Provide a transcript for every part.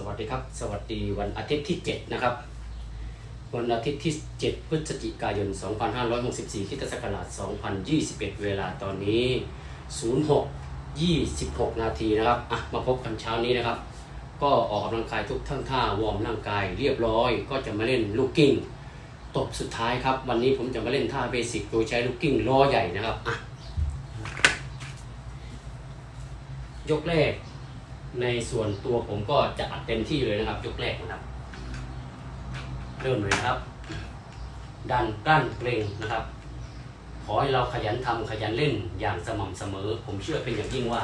สวัสดีครับ สวัสดีวันอาทิตย์ที่ 7 นะครับ วันอาทิตย์ที่ 7 พฤศจิกายน 2564คริสตศักราช2021 เวลาตอนนี้ 06 26 นาทีนะครับอะมาพบกันเช้านี้นะครับ ก็ออกกำลังกายทุกทั้งท่าวอร์มร่างกายเรียบร้อย ก็จะมาเล่นลูกกิ้งตบสุดท้ายครับ วันนี้ผมจะมาเล่นท่าเบสิกโดยใช้ลูกกิ้งล้อใหญ่นะครับอะยกแรก ในส่วนตัวผมก็จะอัดเต็มที่เลยนะครับยกแรกนะครับ เริ่มเลยนะครับ ดันกลั้นเกรงนะครับ ขอให้เราขยันทำขยันเล่นอย่างสม่ำเสมอ ผมเชื่อเป็นอย่างยิ่งว่า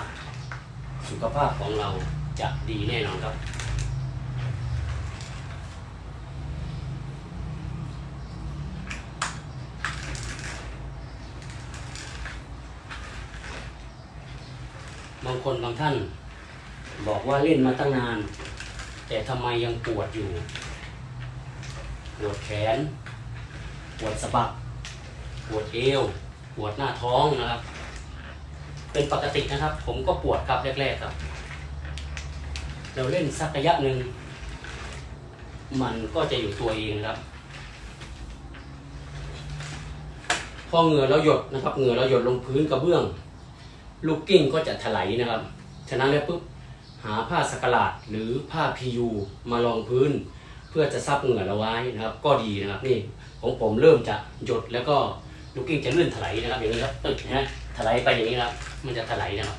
สุขภาพของเราจะดีแน่นอนครับบางคนบางท่าน บอกว่าเล่นมาตั้งนาน แต่ทำไมยังปวดอยู่ ปวดแขน ปวดสะบัก ปวดเอว ปวดหน้าท้องนะครับ เป็นปกตินะครับ ผมก็ปวดครับแรกๆครับ เราเล่นสักระยะหนึ่ง มันก็จะอยู่ตัวเองนะครับ พอเหงื่อเราหยดนะครับ เหงื่อเราหยดลงพื้นกระเบื้อง ลูกกิ้งก็จะถลายนะครับ ฉะนั้นแล้วปุ๊บ หาผ้าสักหลาดหรือผ้าพียูมารองพื้น เพื่อจะซับเหงื่อเราไว้นะครับ ก็ดีนะครับนี่ของผมเริ่มจะหยดแล้วก็ลูกกิ้งจะเลื่อนถลายนะครับอย่างนี้ครับตึกนะถลายไปอย่างนี้นะครับมันจะถลายนะครับ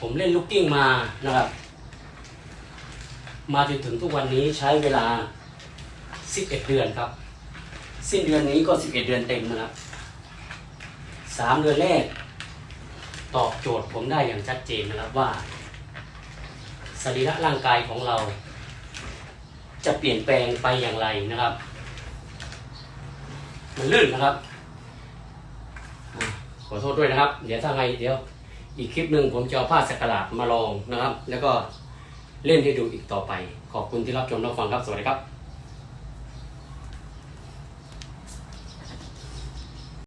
ผมเล่นลูกกิ้งมานะครับ มาจนถึงทุกวันนี้ใช้เวลา 11 เดือนครับ สิ้นเดือนนี้ก็ 11 เดือนเต็มนะครับ3เดือนแรก ตอบโจทย์ผมได้อย่างชัดเจนนะครับว่าสรีระร่างกายของเรา จะเปลี่ยนแปลงไปอย่างไรนะครับ มันลื่นนะครับ ขอโทษด้วยนะครับ เดี๋ยวถ้าไงเดี๋ยว อีกคลิปหนึ่งผมจะเอาผ้าสักหลาดมาลองนะครับ แล้วก็เล่นให้ดูอีกต่อไป ขอบคุณที่รับชมรับฟังครับ สวัสดีครับ